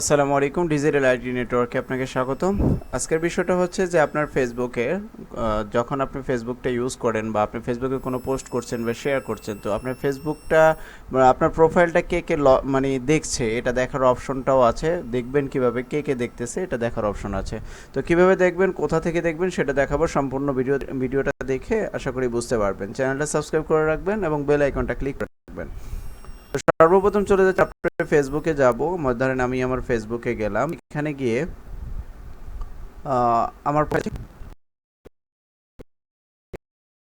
আসসালামু আলাইকুম digital IT নেটওয়ার্কে আপনাকে স্বাগতম। আজকের বিষয়টা হচ্ছে যে আপনার ফেসবুকে যখন আপনি ফেসবুকটা ইউজ করেন বা আপনি ফেসবুকে কোনো পোস্ট করছেন বা শেয়ার করছেন, তো আপনার ফেসবুকটা আপনার প্রোফাইলটা কে কে মানে দেখছে, এটা দেখার অপশনটাও আছে। দেখবেন কীভাবে, কে কে দেখতেছে, এটা দেখার অপশন আছে। তো কীভাবে দেখবেন, কোথা থেকে দেখবেন, সেটা দেখাবো সম্পূর্ণ ভিডিও, ভিডিওটা দেখে আশা করি বুঝতে পারবেন। চ্যানেলটা সাবস্ক্রাইব করে রাখবেন এবং বেল আইকনটা ক্লিক করে রাখবেন। সর্বপ্রথম চলে যাচ্ছে আপনার ফেসবুকে যাব। ধরেন আমি আমার ফেসবুকে গেলাম। এখানে গিয়ে আমার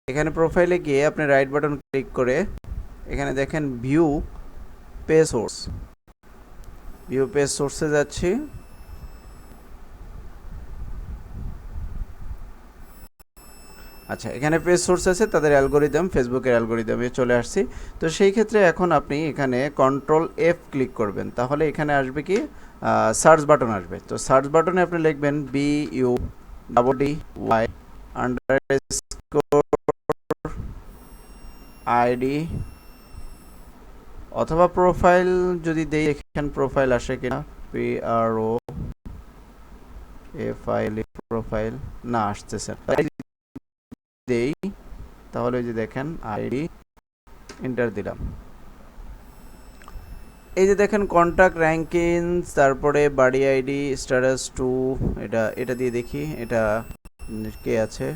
এখানে প্রোফাইলে গিয়ে আপনি রাইট বাটন ক্লিক করে এখানে দেখেন view page source view page সোর্সে যাচ্ছি। আচ্ছা এখানে পেজ সোর্স আছে, তাদের অ্যালগোরিদম ফেসবুকের অ্যালগোরিদমে চলে আসছি। তো সেই ক্ষেত্রে এখন আপনি এখানে কন্ট্রোল এফ ক্লিক করবেন। তাহলে এখানে আসবে কি? সার্চ বাটন আসবে। তো সার্চ বাটনে আপনি লিখবেন B U double D Y under ID অথবা প্রোফাইল যদি দেই, এখানে প্রোফাইল আসে কিনা? P R O F I profile না, আসতেছে দেই, তাহলে ওই যে দেখেন আইডি এন্টার দিলাম। এই যে দেখেন কন্টাক্ট র্যাঙ্কিংস তারপরে বাড়ি আইডি স্ট্যাটাস টু এটা এটা দিয়ে দেখি, এটা কে আছে?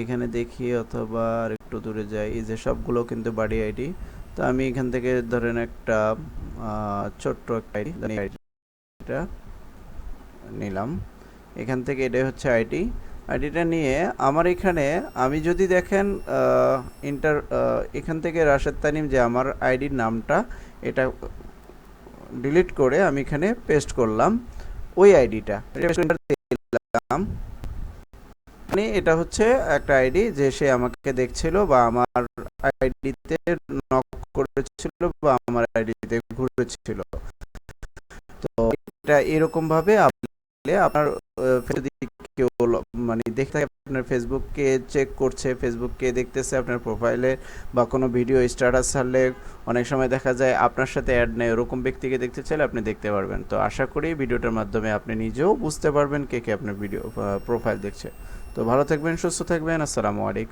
এখানে দেখি অথবা আর একটু দূরে যাই, এই যে সবগুলো কিন্তু বাড়ি আইডি তো আমি এখান থেকে ধরেন একটা ছোট্ট একটা আইডি এটা নিলাম। এখান থেকে এটাই হচ্ছে আইডি আইডিটা নিয়ে আমার এখানে, আমি যদি দেখেন ইন্টার এখান থেকে রাশেদ তানিম যে আমার আইডির নামটা, এটা ডিলিট করে আমি এখানে পেস্ট করলাম ওই আইডিটা মানে এটা হচ্ছে একটা আইডি যে সে আমাকে দেখছিল বা আমার আইডিতে নক করেছিল বা আমার আইডিতে ঘুরেছিল। তো এটা এরকমভাবে আপনি আপনার যদি মানে দেখতে থাকে আপনার ফেসবুককে চেক করছে ফেসবুককে দেখতেছে আপনার প্রোফাইলে বা কোনো ভিডিও স্ট্যাটাস ছাড়লে অনেক সময় দেখা যায় আপনার সাথে অ্যাড নেই, ওরকম ব্যক্তিকে দেখতে চাইলে আপনি দেখতে পারবেন। তো আশা করি ভিডিওটার মাধ্যমে আপনি নিজেও বুঝতে পারবেন কে কে আপনার ভিডিও প্রোফাইল দেখছে। তো ভালো থাকবেন, সুস্থ থাকবেন, আসসালামু আলাইকুম।